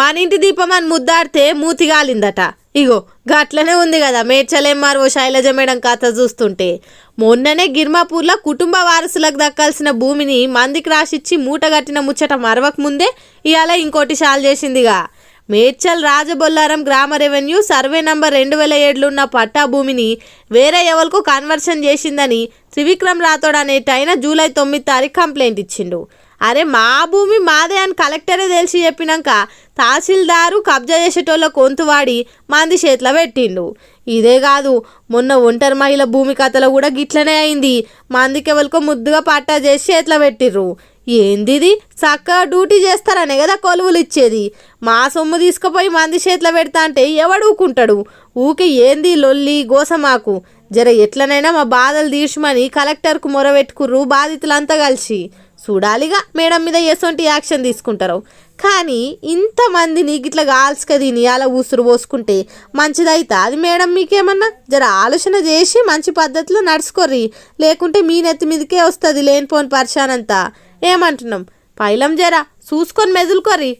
మన ఇంటి దీపం అని ముద్దాడితే మూతిగాలిందట. ఇగో గట్లనే ఉంది కదా మేడ్చలేమారో శైలజ మేడం కథ చూస్తుంటే మొన్ననే గిర్మాపూర్లో కుటుంబ వారసులకు దక్కాల్సిన భూమిని మందికి రాసిచ్చి మూటగట్టిన ముచ్చట మరవక ముందే ఇవాళ ఇంకోటి షాల్ చేసిందిగా. మేడ్చల్ రాజబొల్లారం గ్రామ రెవెన్యూ సర్వే నంబర్ రెండు వేల ఏడులో ఉన్న పట్టా భూమిని వేరే ఎవరికో కన్వర్షన్ చేసిందని త్రివిక్రమ్ రాథోడ్ అనేటైన జూలై తొమ్మిది తారీఖు కంప్లైంట్ ఇచ్చిండు. అరే మా భూమి మాదే అని కలెక్టరే తెలిసి చెప్పినాక తహసీల్దారు కబ్జా చేసేటోళ్ళ కొంతు వాడి మంది చేతిలో పెట్టిండు. ఇదే కాదు మొన్న ఒంటరి మహిళ భూమి కథలో కూడా గిట్లనే అయింది. మందికెవరికో ముద్దుగా పట్టా చేసి చేతిలో పెట్టిర్రు. ఏందిది చక్కగా డ్యూటీ చేస్తారనే కదా కొలువులు ఇచ్చేది. మా సొమ్ము తీసుకుపోయి మంది చేతిలో పెడతా అంటే ఎవడు ఊకుంటాడు? ఊకి ఏంది లొల్లి గోసమాకు జర ఎట్లనైనా మా బాధలు తీర్చమని కలెక్టర్కు మొరబెట్టుకుర్రు బాధితులంతా కలిసి. చూడాలిగా మేడం మీద ఎసొంటి యాక్షన్ తీసుకుంటారు. కానీ ఇంతమందిని గిట్ల గాల్స్క తిని అలా ఊసురు పోసుకుంటే మంచిదైతే? అది మేడం మీకేమన్నా? జర ఆలోచన చేసి మంచి పద్ధతిలో నడుచుకోర్రి. లేకుంటే మీ నెత్తి మీదకే వస్తుంది లేనిపోని పరిశానంతా. ఏమంటున్నాం? పైలం జరా చూసుకొని మెదులుకోర్రి.